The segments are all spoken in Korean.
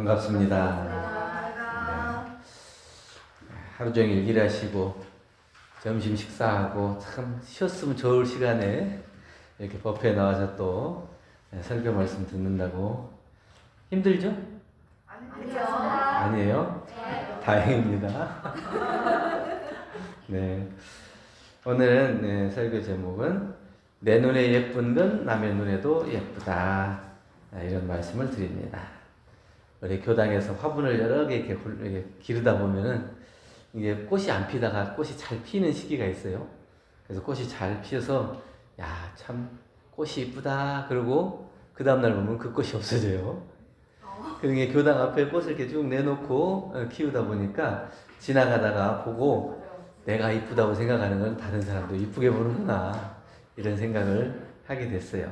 반갑습니다. 네. 하루 종일 일하시고 점심 식사하고 참 쉬었으면 좋을 시간에 이렇게 법회에 나와서 또 네, 설교 말씀 듣는다고 힘들죠? 아니죠. 아니에요? 다행입니다. 네. 오늘은 네, 설교 제목은 내 눈에 예쁜 건 남의 눈에도 예쁘다. 네, 이런 말씀을 드립니다. 우리 교당에서 화분을 여러 개 이렇게 기르다 보면은 이게 꽃이 안 피다가 꽃이 잘 피는 시기가 있어요. 그래서 꽃이 잘 피어서 야, 참 꽃이 이쁘다. 그러고 그 다음날 보면 그 꽃이 없어져요. 그러니까 교당 앞에 꽃을 이렇게 쭉 내놓고 어, 키우다 보니까 지나가다가 보고 내가 이쁘다고 생각하는 건 다른 사람도 이쁘게 보는구나 이런 생각을 하게 됐어요.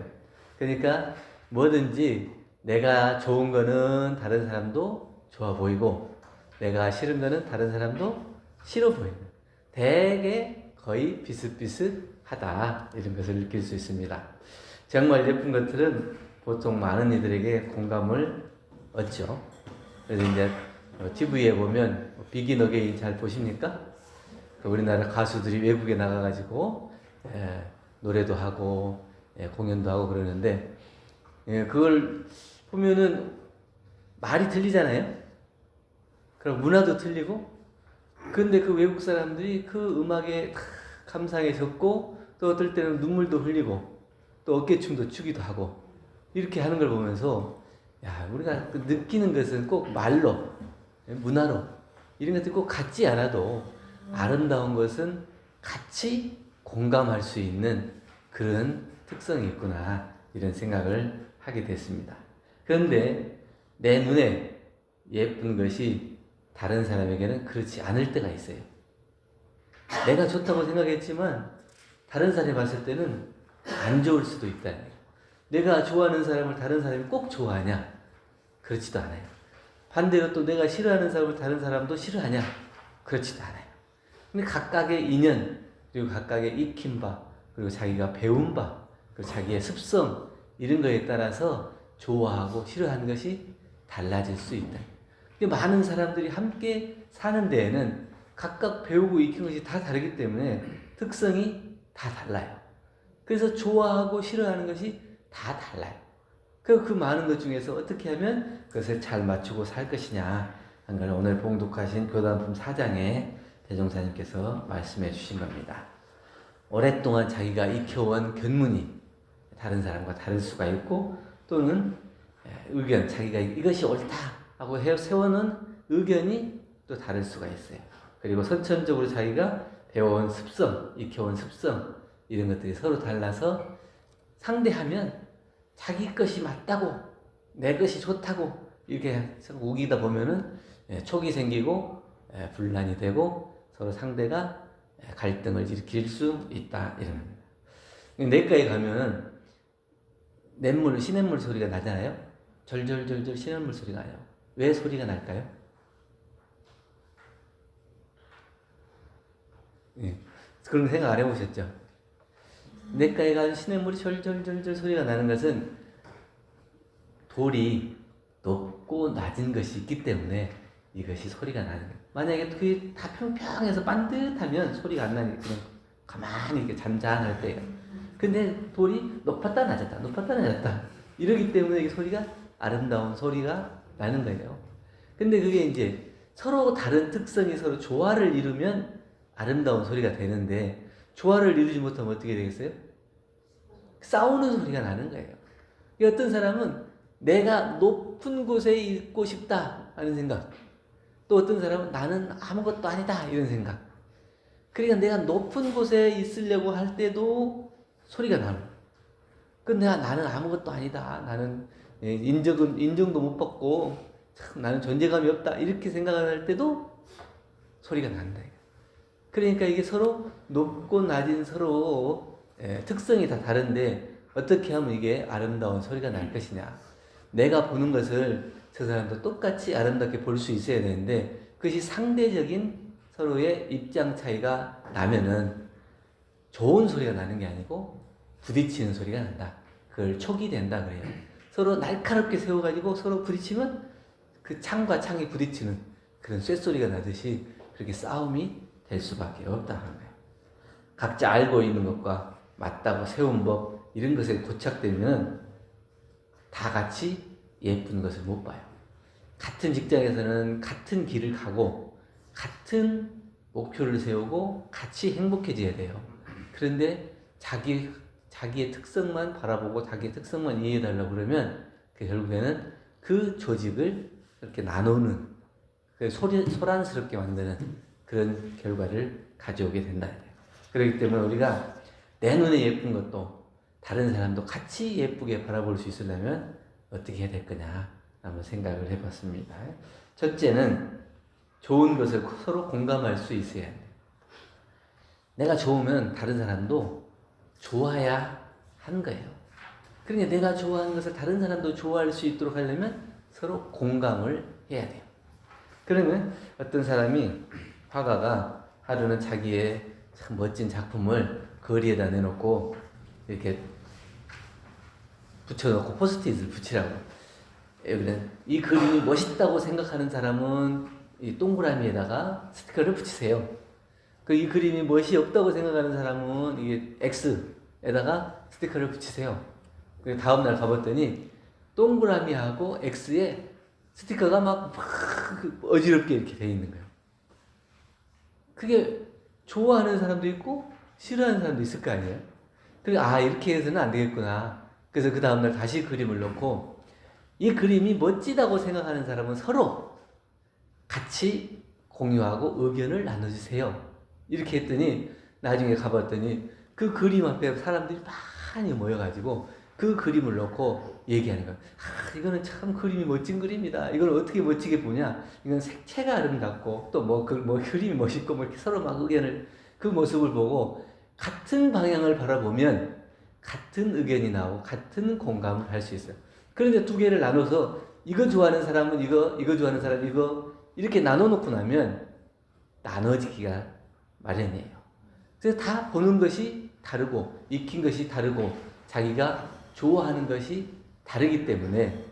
그러니까 뭐든지 내가 좋은 거는 다른 사람도 좋아 보이고 내가 싫은 거는 다른 사람도 싫어 보이는 되게 거의 비슷비슷하다 이런 것을 느낄 수 있습니다. 정말 예쁜 것들은 보통 많은 이들에게 공감을 얻죠. 그래서 이제 TV에 보면 비긴 어게인 잘 보십니까? 그 우리나라 가수들이 외국에 나가가지고 예, 노래도 하고 예, 공연도 하고 그러는데 예, 그걸 보면은 말이 틀리잖아요. 그럼 문화도 틀리고 근데 그 외국 사람들이 그 음악에 다 감상해졌고 또 어떨 때는 눈물도 흘리고 또 어깨춤도 추기도 하고 이렇게 하는 걸 보면서 야 우리가 그 느끼는 것은 꼭 말로 문화로 이런 것들 꼭 같지 않아도 아름다운 것은 같이 공감할 수 있는 그런 특성이 있구나 이런 생각을 하게 됐습니다. 그런데 내 눈에 예쁜 것이 다른 사람에게는 그렇지 않을 때가 있어요. 내가 좋다고 생각했지만 다른 사람이 봤을 때는 안 좋을 수도 있다. 내가 좋아하는 사람을 다른 사람이 꼭 좋아하냐? 그렇지도 않아요. 반대로 또 내가 싫어하는 사람을 다른 사람도 싫어하냐? 그렇지도 않아요. 근데 각각의 인연, 그리고 각각의 익힌 바, 그리고 자기가 배운 바, 그리고 자기의 습성, 이런 거에 따라서 좋아하고 싫어하는 것이 달라질 수 있다. 근데 많은 사람들이 함께 사는 데에는 각각 배우고 익힌 것이 다 다르기 때문에 특성이 다 달라요. 그래서 좋아하고 싫어하는 것이 다 달라요. 그, 그 많은 것 중에서 어떻게 하면 그것을 잘 맞추고 살 것이냐 오늘 봉독하신 교단품 4장에 대종사님께서 말씀해 주신 겁니다. 오랫동안 자기가 익혀온 견문이 다른 사람과 다를 수가 있고 또는 의견, 자기가 이것이 옳다 하고 해- 세워놓은 의견이 또 다를 수가 있어요. 그리고 선천적으로 자기가 배워온 습성, 익혀온 습성 이런 것들이 서로 달라서 상대하면 자기 것이 맞다고 내 것이 좋다고 이렇게 우기다 보면은 예, 촉이 생기고 예, 분란이 되고 서로 상대가 예, 갈등을 일으킬 수 있다 이런 겁니다. 내과에 가면은 냇물 시냇물 소리가 나잖아요. 절절절절 시냇물 소리가 나요. 왜 소리가 날까요? 예. 그런 거 생각 안 해보셨죠? 내과에 가서 시냇물이 절절절절 소리가 나는 것은 돌이 높고 낮은 것이 있기 때문에 이것이 소리가 나는 거예요. 만약에 그게 다 평평해서 반듯하면 소리가 안 나니까 그냥 가만히 이렇게 잔잔할 때예요. 근데 돌이 높았다 낮았다 높았다 낮았다 이러기 때문에 이게 소리가 아름다운 소리가 나는 거예요. 근데 그게 이제 서로 다른 특성이 서로 조화를 이루면 아름다운 소리가 되는데 조화를 이루지 못하면 어떻게 되겠어요? 싸우는 소리가 나는 거예요. 이 어떤 사람은 내가 높은 곳에 있고 싶다 하는 생각. 또 어떤 사람은 나는 아무것도 아니다 이런 생각. 그러니까 내가 높은 곳에 있으려고 할 때도 소리가 나는. 근데 나는 아무것도 아니다. 나는 예, 인정은 인정도 못 받고 참 나는 존재감이 없다 이렇게 생각할 때도 소리가 난다. 그러니까 이게 서로 높고 낮은 서로 예, 특성이 다 다른데 어떻게 하면 이게 아름다운 소리가 날 것이냐. 내가 보는 것을 저 사람도 똑같이 아름답게 볼 수 있어야 되는데 그것이 상대적인 서로의 입장 차이가 나면은 좋은 소리가 나는 게 아니고 부딪히는 소리가 난다. 그걸 촉이 된다 그래요. 서로 날카롭게 세워가지고 서로 부딪히면 그 창과 창이 부딪히는 그런 쇳소리가 나듯이 그렇게 싸움이 될 수밖에 없다는 거예요. 각자 알고 있는 것과 맞다고 세운 법 이런 것에 고착되면 다 같이 예쁜 것을 못 봐요. 같은 직장에서는 같은 길을 가고 같은 목표를 세우고 같이 행복해져야 돼요. 그런데 자기 자기의 특성만 바라보고 자기의 특성만 이해해 달라고 그러면 그 결국에는 그 조직을 이렇게 나누는 그 소리, 소란스럽게 만드는 그런 결과를 가져오게 된다. 그렇기 때문에 우리가 내 눈에 예쁜 것도 다른 사람도 같이 예쁘게 바라볼 수 있으려면 어떻게 해야 될 거냐 한번 생각을 해봤습니다. 첫째는 좋은 것을 서로 공감할 수 있어야 돼. 내가 좋으면 다른 사람도 좋아야 하는 거예요. 그러니까 내가 좋아하는 것을 다른 사람도 좋아할 수 있도록 하려면 서로 공감을 해야 돼요. 그러면 어떤 사람이 화가가 하루는 자기의 참 멋진 작품을 거리에다 내놓고 이렇게 붙여놓고 포스트잇을 붙이라고. 여기는 이 그림이 멋있다고 생각하는 사람은 이 동그라미에다가 스티커를 붙이세요. 그 이 그림이 멋이 없다고 생각하는 사람은 이게 X에다가 스티커를 붙이세요. 그 다음 날 가봤더니 동그라미하고 X에 스티커가 막, 막 어지럽게 이렇게 돼 있는 거예요. 그게 좋아하는 사람도 있고 싫어하는 사람도 있을 거 아니에요. 그리고 아 이렇게 해서는 안 되겠구나. 그래서 그 다음 날 다시 그림을 넣고 이 그림이 멋지다고 생각하는 사람은 서로 같이 공유하고 의견을 나눠주세요. 이렇게 했더니 나중에 가봤더니 그 그림 앞에 사람들이 많이 모여가지고 그 그림을 놓고 얘기하는 거야. 아, 이거는 참 그림이 멋진 그림이다. 이걸 어떻게 멋지게 보냐? 이건 색채가 아름답고 또 뭐 그 뭐 그림이 멋있고 뭐 이렇게 서로 막 의견을 그 모습을 보고 같은 방향을 바라보면 같은 의견이 나오고 같은 공감을 할 수 있어요. 그런데 두 개를 나눠서 이거 좋아하는 사람은 이거, 이거 좋아하는 사람 이거 이렇게 나눠 놓고 나면 나눠지기가 마련이에요. 그래서 다 보는 것이 다르고 익힌 것이 다르고 자기가 좋아하는 것이 다르기 때문에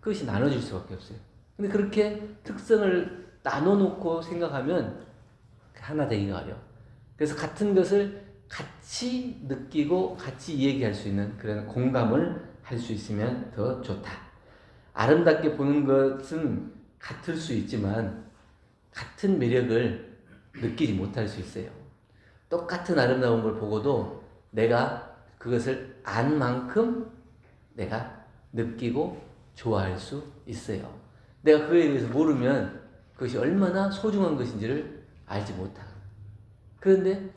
그것이 나눠질 수밖에 없어요. 근데 그렇게 특성을 나눠놓고 생각하면 하나 되기가 어려워. 그래서 같은 것을 같이 느끼고 같이 얘기할 수 있는 그런 공감을 할 수 있으면 더 좋다. 아름답게 보는 것은 같을 수 있지만 같은 매력을 느끼지 못할 수 있어요. 똑같은 아름다운 걸 보고도 내가 그것을 안 만큼 내가 느끼고 좋아할 수 있어요. 내가 그에 대해서 모르면 그것이 얼마나 소중한 것인지를 알지 못하고. 그런데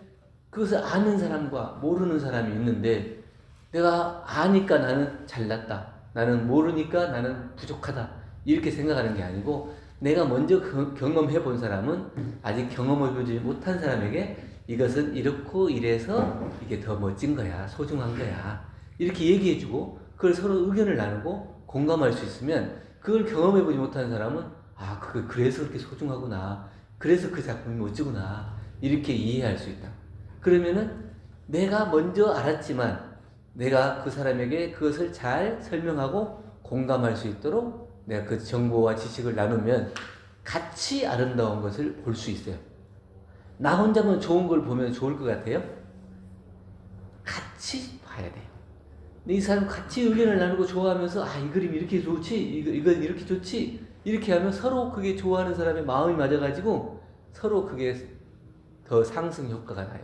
그것을 아는 사람과 모르는 사람이 있는데 내가 아니까 나는 잘났다. 나는 모르니까 나는 부족하다. 이렇게 생각하는 게 아니고 내가 먼저 경험해 본 사람은 아직 경험해 보지 못한 사람에게 이것은 이렇고 이래서 이게 더 멋진 거야. 소중한 거야. 이렇게 얘기해 주고 그걸 서로 의견을 나누고 공감할 수 있으면 그걸 경험해 보지 못한 사람은 아, 그 그래서 그렇게 소중하구나. 그래서 그 작품이 멋지구나. 이렇게 이해할 수 있다. 그러면은 내가 먼저 알았지만 내가 그 사람에게 그것을 잘 설명하고 공감할 수 있도록 내가 그 정보와 지식을 나누면 같이 아름다운 것을 볼 수 있어요. 나 혼자만 좋은 걸 보면 좋을 것 같아요? 같이 봐야 돼요. 이 사람 같이 의견을 나누고 좋아하면서 아, 이 그림 이렇게 좋지, 이건 이렇게 좋지, 이렇게 하면 서로 그게 좋아하는 사람의 마음이 맞아가지고 서로 그게 더 상승 효과가 나요.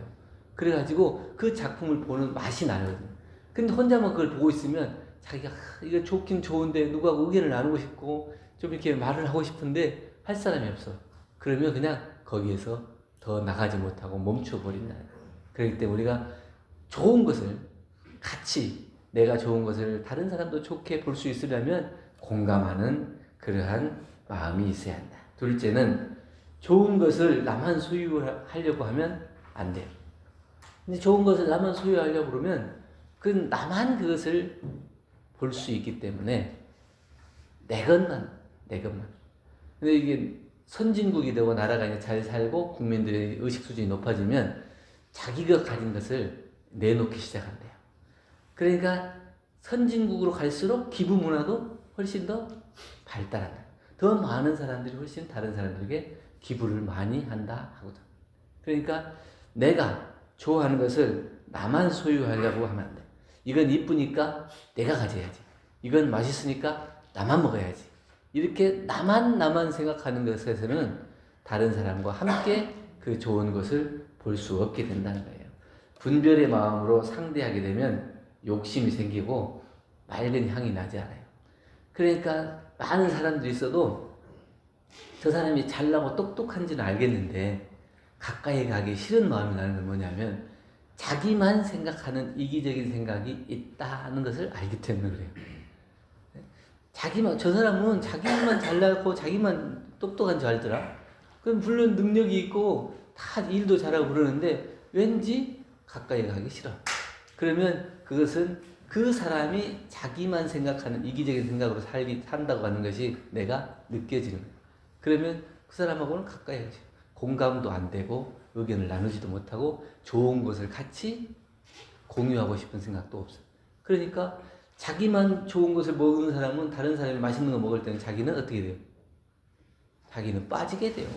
그래가지고 그 작품을 보는 맛이 나거든요. 근데 혼자만 그걸 보고 있으면 자기가 이거 좋긴 좋은데 누가 의견을 나누고 싶고 좀 이렇게 말을 하고 싶은데 할 사람이 없어. 그러면 그냥 거기에서 더 나가지 못하고 멈춰버린다. 그렇기 때문에 우리가 좋은 것을 같이 내가 좋은 것을 다른 사람도 좋게 볼 수 있으려면 공감하는 그러한 마음이 있어야 한다. 둘째는 좋은 것을 나만 소유하려고 하면 안 돼요. 근데 좋은 것을 나만 소유하려고 그러면 그 나만 그것을 볼 수 있기 때문에 내 것만, 내 것만. 근데 이게 선진국이 되고 나라가 이제 잘 살고 국민들의 의식 수준이 높아지면 자기가 가진 것을 내놓기 시작한대요. 그러니까 선진국으로 갈수록 기부 문화도 훨씬 더 발달한다. 더 많은 사람들이 훨씬 다른 사람들에게 기부를 많이 한다 하거든. 그러니까 내가 좋아하는 것을 나만 소유하려고 하면 안 돼. 이건 이쁘니까 내가 가져야지. 이건 맛있으니까 나만 먹어야지. 이렇게 나만 나만 생각하는 것에서는 다른 사람과 함께 그 좋은 것을 볼 수 없게 된다는 거예요. 분별의 마음으로 상대하게 되면 욕심이 생기고 맑은 향이 나지 않아요. 그러니까 많은 사람들이 있어도 저 사람이 잘나고 똑똑한지는 알겠는데 가까이 가기 싫은 마음이 나는 건 뭐냐면 자기만 생각하는 이기적인 생각이 있다는 것을 알기 때문에 그래요. 자기만 저 사람은 자기만 잘나고 자기만 똑똑한 줄 알더라. 그럼 물론 능력이 있고 다 일도 잘하고 그러는데 왠지 가까이 가기 싫어. 그러면 그것은 그 사람이 자기만 생각하는 이기적인 생각으로 살기 산다고 하는 것이 내가 느껴지는 거예요. 그러면 그 사람하고는 가까이 가지. 공감도 안 되고 의견을 나누지도 못하고 좋은 것을 같이 공유하고 싶은 생각도 없어. 그러니까 자기만 좋은 것을 먹는 사람은 다른 사람이 맛있는 거 먹을 때는 자기는 어떻게 돼요? 자기는 빠지게 돼요.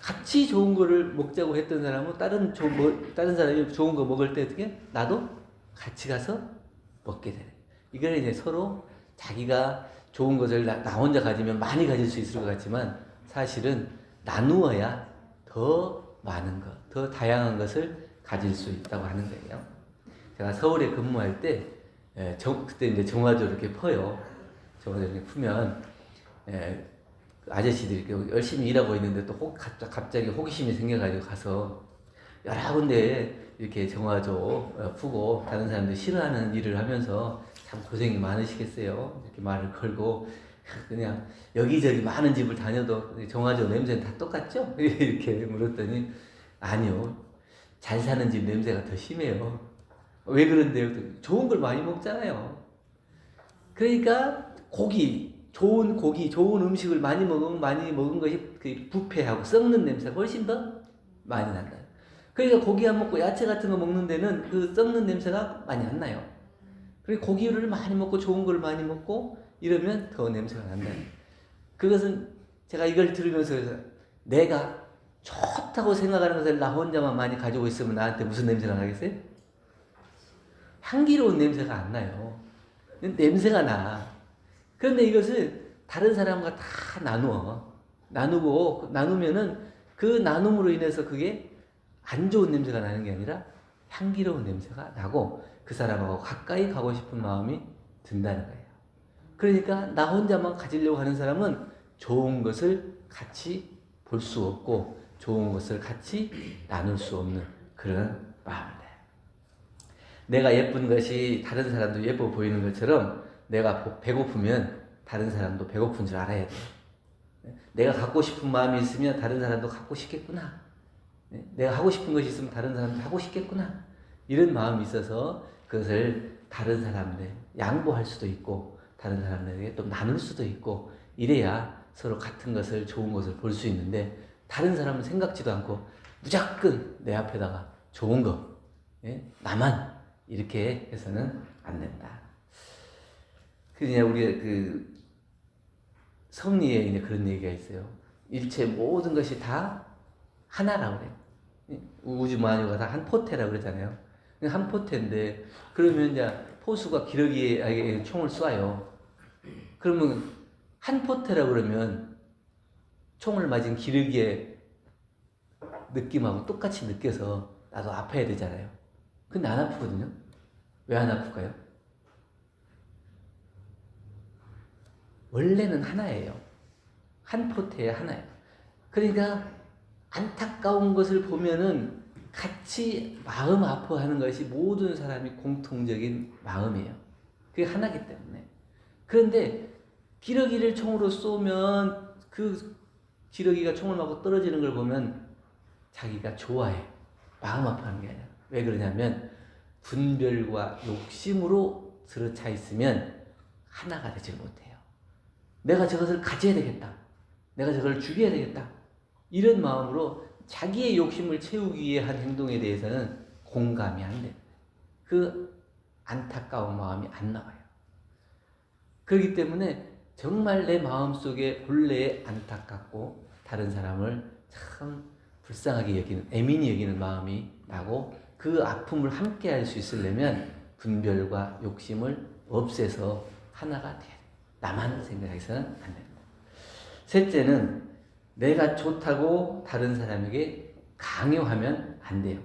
같이 좋은 거를 먹자고 했던 사람은 다른 좋은 뭐, 다른 사람이 좋은 거 먹을 때 어떻게 나도 같이 가서 먹게 되네. 이걸 이제 서로 자기가 좋은 것을 나, 나 혼자 가지면 많이 가질 수 있을 것 같지만 사실은 나누어야 더 많은 것, 더 다양한 것을 가질 수 있다고 하는 거예요. 제가 서울에 근무할 때 예, 정, 그때 이제 정화조 이렇게 퍼요. 정화조 이렇게 풀면 예, 그 아저씨들이 이렇게 열심히 일하고 있는데 또 혹, 갑- 갑자기 호기심이 생겨가지고 가서 여러 군데 이렇게 정화조 어, 푸고 다른 사람들 싫어하는 일을 하면서 참 고생이 많으시겠어요. 이렇게 말을 걸고 그냥 여기저기 많은 집을 다녀도 정화조 냄새는 다 똑같죠? 이렇게 물었더니 아니요. 잘 사는 집 냄새가 더 심해요. 왜 그런데요? 좋은 걸 많이 먹잖아요. 그러니까 고기, 좋은 고기, 좋은 음식을 많이 먹으면 많이 먹은 것이 그 부패하고 썩는 냄새가 훨씬 더 많이 난다. 그러니까 고기 안 먹고 야채 같은 거 먹는 데는 그 썩는 냄새가 많이 안 나요. 그리고 고기를 많이 먹고 좋은 걸 많이 먹고 이러면 더 냄새가 난다. 그것은 제가 이걸 들으면서 내가 좋다고 생각하는 것을 나 혼자만 많이 가지고 있으면 나한테 무슨 냄새가 나겠어요? 향기로운 냄새가 안 나요. 냄새가 나. 그런데 이것을 다른 사람과 다 나누어. 나누고, 나누면은 그 나눔으로 인해서 그게 안 좋은 냄새가 나는 게 아니라 향기로운 냄새가 나고 그 사람하고 가까이 가고 싶은 마음이 든다는 거예요. 그러니까 나 혼자만 가지려고 하는 사람은 좋은 것을 같이 볼 수 없고 좋은 것을 같이 나눌 수 없는 그런 마음을 내요. 내가 예쁜 것이 다른 사람도 예뻐 보이는 것처럼 내가 보- 배고프면 다른 사람도 배고픈 줄 알아야 돼요. 내가 갖고 싶은 마음이 있으면 다른 사람도 갖고 싶겠구나. 네? 내가 하고 싶은 것이 있으면 다른 사람도 하고 싶겠구나. 이런 마음이 있어서 그것을 다른 사람들 양보할 수도 있고 다른 사람들에게 또 나눌 수도 있고 이래야 서로 같은 것을 좋은 것을 볼 수 있는데 다른 사람은 생각지도 않고 무조건 내 앞에다가 좋은 거 예? 나만 이렇게 해서는 안 된다. 그냥 우리 그 섭리에 이제 그런 얘기가 있어요. 일체 모든 것이 다 하나라고 그래요. 예? 우주 만유가 다 한 포테라고 그러잖아요. 한 포테인데 그러면 이제 포수가 기러기에 총을 쏴요. 그러면 한 포테라 그러면 총을 맞은 기러기의 느낌하고 똑같이 느껴서 나도 아파야 되잖아요. 근데 안 아프거든요. 왜 안 아플까요? 원래는 하나예요. 한 포테에 하나예요. 그러니까 안타까운 것을 보면은 같이 마음 아파하는 것이 모든 사람이 공통적인 마음이에요. 그게 하나기 때문에. 그런데 기러기를 총으로 쏘면 그 기러기가 총을 맞고 떨어지는 걸 보면 자기가 좋아해. 마음 아파하는 게 아니라. 왜 그러냐면 분별과 욕심으로 들어차 있으면 하나가 되질 못해요. 내가 저것을 가져야 되겠다. 내가 저걸 죽여야 되겠다. 이런 마음으로 자기의 욕심을 채우기 위해 한 행동에 대해서는 공감이 안 돼. 그 안타까운 마음이 안 나와요. 그렇기 때문에 정말 내 마음속에 본래 안타깝고 다른 사람을 참 불쌍하게 여기는 애민히 여기는 마음이 나고 그 아픔을 함께 할 수 있으려면 분별과 욕심을 없애서 하나가 돼. 나만 생각해서는 안 됩니다. 셋째는 내가 좋다고 다른 사람에게 강요하면 안 돼요.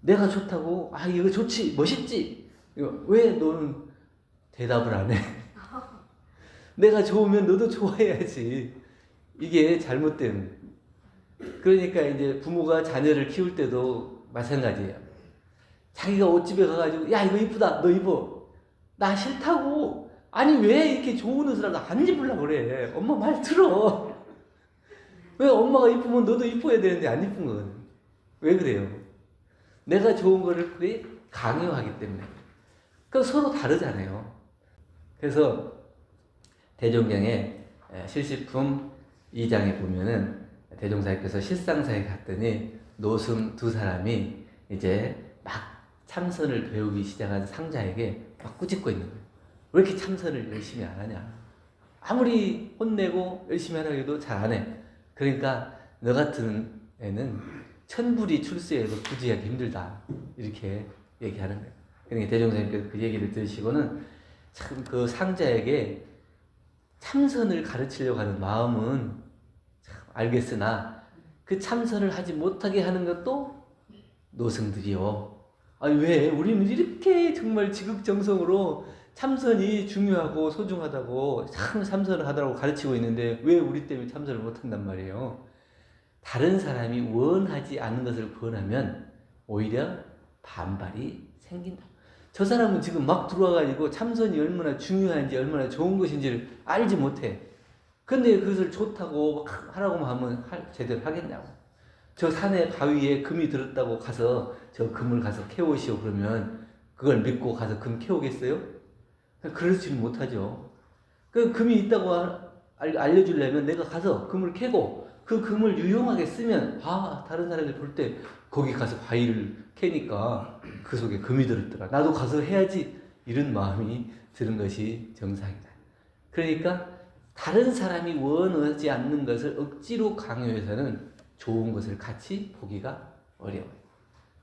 내가 좋다고 아 이거 좋지 멋있지 왜 너는 대답을 안 해? 내가 좋으면 너도 좋아해야지. 이게 잘못된. 그러니까 이제 부모가 자녀를 키울 때도 마찬가지예요. 자기가 옷집에 가가지고 야 이거 이쁘다 너 입어. 나 싫다고. 아니 왜 이렇게 좋은 옷을 안 입으려고 그래. 엄마 말 들어. 왜 엄마가 이쁘면 너도 이뻐야 되는데 안 이쁜 거거든. 왜 그래요? 내가 좋은 거를 그게 강요하기 때문에. 그 서로 다르잖아요. 그래서 대종경의 실식품 2장에 보면은 대종사님께서 실상사에 갔더니 노승 두 사람이 이제 막 참선을 배우기 시작한 상자에게 막 꾸짖고 있는 거예요. 왜 이렇게 참선을 열심히 안 하냐? 아무리 혼내고 열심히 하라고 해도 잘 안 해. 그러니까 너 같은 애는 천불이 출세해도 부지하기 힘들다. 이렇게 얘기하는 거예요. 그러니까 대종사님께서 그 얘기를 들으시고는 참 그 상자에게 참선을 가르치려고 하는 마음은 참 알겠으나 그 참선을 하지 못하게 하는 것도 노승들이요. 아니 왜 우리는 이렇게 정말 지극정성으로 참선이 중요하고 소중하다고 참 참선을 하더라고 가르치고 있는데 왜 우리 때문에 참선을 못한단 말이에요. 다른 사람이 원하지 않는 것을 권하면 오히려 반발이 생긴다. 저 사람은 지금 막 들어와가지고 참선이 얼마나 중요한지 얼마나 좋은 것인지를 알지 못해. 근데 그것을 좋다고 막 하라고 하면 할- 제대로 하겠냐고. 저 산에 바위에 금이 들었다고 가서 저 금을 가서 캐오시오 그러면 그걸 믿고 가서 금 캐오겠어요? 그러지 못하죠. 그 금이 있다고 알- 알려주려면 내가 가서 금을 캐고 그 금을 유용하게 쓰면 아 다른 사람들 볼 때 거기 가서 바위를 캐니까 그 속에 금이 들었더라. 나도 가서 해야지 이런 마음이 드는 것이 정상이다. 그러니까 다른 사람이 원하지 않는 것을 억지로 강요해서는 좋은 것을 같이 보기가 어려워요.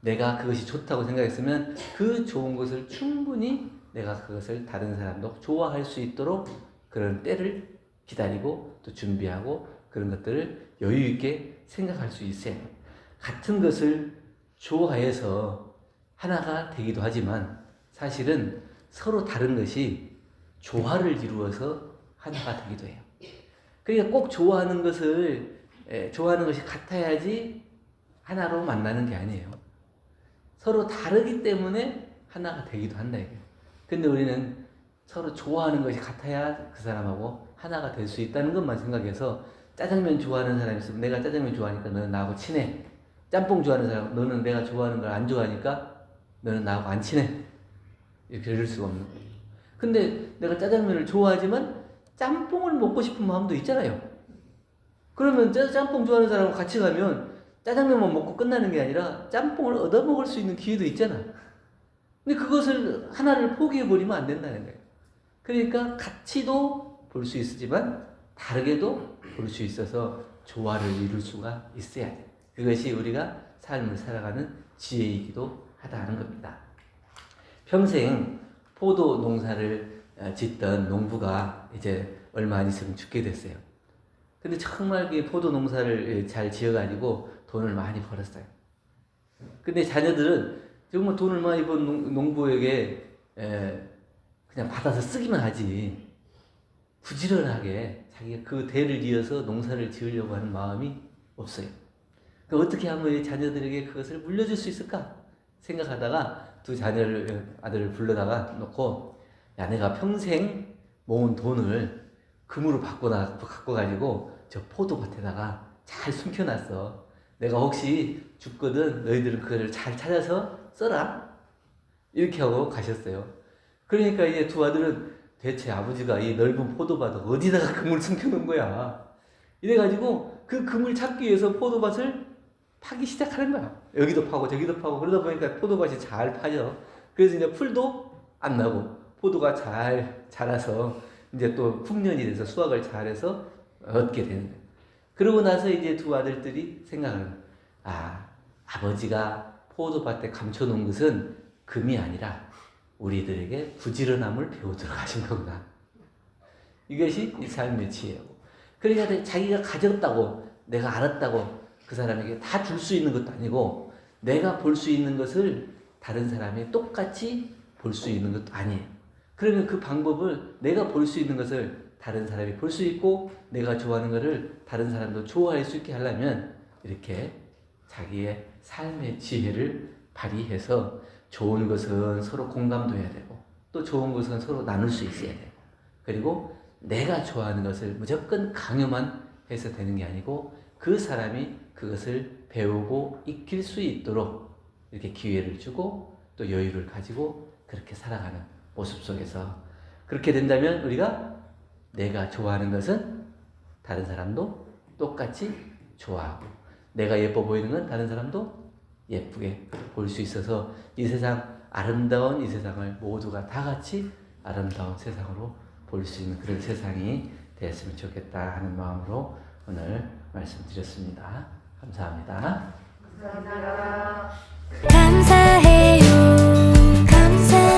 내가 그것이 좋다고 생각했으면 그 좋은 것을 충분히 내가 그것을 다른 사람도 좋아할 수 있도록 그런 때를 기다리고 또 준비하고 그런 것들을 여유 있게 생각할 수 있어야. 같은 것을 좋아해서 하나가 되기도 하지만 사실은 서로 다른 것이 조화를 이루어서 하나가 되기도 해요. 그러니까 꼭 좋아하는 것을 에, 좋아하는 것이 같아야지 하나로 만나는 게 아니에요. 서로 다르기 때문에 하나가 되기도 한다 이거예요. 근데 우리는 서로 좋아하는 것이 같아야 그 사람하고 하나가 될 수 있다는 것만 생각해서 짜장면 좋아하는 사람이 있으면 내가 짜장면 좋아하니까 너는 나하고 친해. 짬뽕 좋아하는 사람 너는 내가 좋아하는 걸 안 좋아하니까 너는 나하고 안 친해. 이렇게 이럴 수가 없는 거예요. 근데 내가 짜장면을 좋아하지만 짬뽕을 먹고 싶은 마음도 있잖아요. 그러면 짜- 짬뽕 좋아하는 사람하고 같이 가면 짜장면만 먹고 끝나는 게 아니라 짬뽕을 얻어먹을 수 있는 기회도 있잖아. 근데 그것을 하나를 포기해버리면 안 된다는 거예요. 그러니까 같이도 볼 수 있지만 다르게도 볼 수 있어서 조화를 이룰 수가 있어야 돼. 그것이 우리가 삶을 살아가는 지혜이기도 하다는 겁니다. 평생 포도 농사를 어, 짓던 농부가 이제 얼마 안 있으면 죽게 됐어요. 근데 정말 그 포도 농사를 잘 지어가지고 돈을 많이 벌었어요. 근데 자녀들은 정말 돈을 많이 번 농- 농부에게 에, 그냥 받아서 쓰기만 하지 부지런하게 자기가 그 대를 이어서 농사를 지으려고 하는 마음이 없어요. 그 어떻게 하면 이 자녀들에게 그것을 물려줄 수 있을까 생각하다가 두 자녀를 아들을 불러다가 놓고 야 내가 평생 모은 돈을 금으로 바꿔 나 갖고 가지고 저 포도밭에다가 잘 숨겨놨어. 내가 혹시 죽거든 너희들은 그거를 잘 찾아서 써라. 이렇게 하고 가셨어요. 그러니까 이제 두 아들은 대체 아버지가 이 넓은 포도밭을 어디다가 금을 숨겨놓은 거야. 이래가지고 그 금을 찾기 위해서 포도밭을 파기 시작하는 거야. 여기도 파고 저기도 파고 그러다 보니까 포도밭이 잘 파져. 그래서 이제 풀도 안 나고 포도가 잘 자라서 이제 또 풍년이 돼서 수학을 잘해서 얻게 되는 거예요. 그러고 나서 이제 두 아들들이 생각하는 거예요. 아, 아버지가 포도밭에 감춰놓은 것은 금이 아니라 우리들에게 부지런함을 배우도록 하신 거구나. 이것이 이 삶의 지혜고. 그러니까 자기가 가졌다고 내가 알았다고 그 사람에게 다 줄 수 있는 것도 아니고 내가 볼 수 있는 것을 다른 사람이 똑같이 볼 수 있는 것도 아니에요. 그러면 그 방법을 내가 볼 수 있는 것을 다른 사람이 볼 수 있고 내가 좋아하는 것을 다른 사람도 좋아할 수 있게 하려면 이렇게 자기의 삶의 지혜를 발휘해서 좋은 것은 서로 공감도 해야 되고 또 좋은 것은 서로 나눌 수 있어야 되고 그리고 내가 좋아하는 것을 무조건 강요만 해서 되는 게 아니고 그 사람이 그것을 배우고 익힐 수 있도록 이렇게 기회를 주고 또 여유를 가지고 그렇게 살아가는 모습 속에서 그렇게 된다면 우리가 내가 좋아하는 것은 다른 사람도 똑같이 좋아하고 내가 예뻐 보이는 건 다른 사람도 예쁘게 볼 수 있어서 이 세상 아름다운 이 세상을 모두가 다 같이 아름다운 세상으로 볼 수 있는 그런 세상이 됐으면 좋겠다 하는 마음으로 오늘 말씀드렸습니다. 감사합니다. 감사합니다. 감사해요. 감사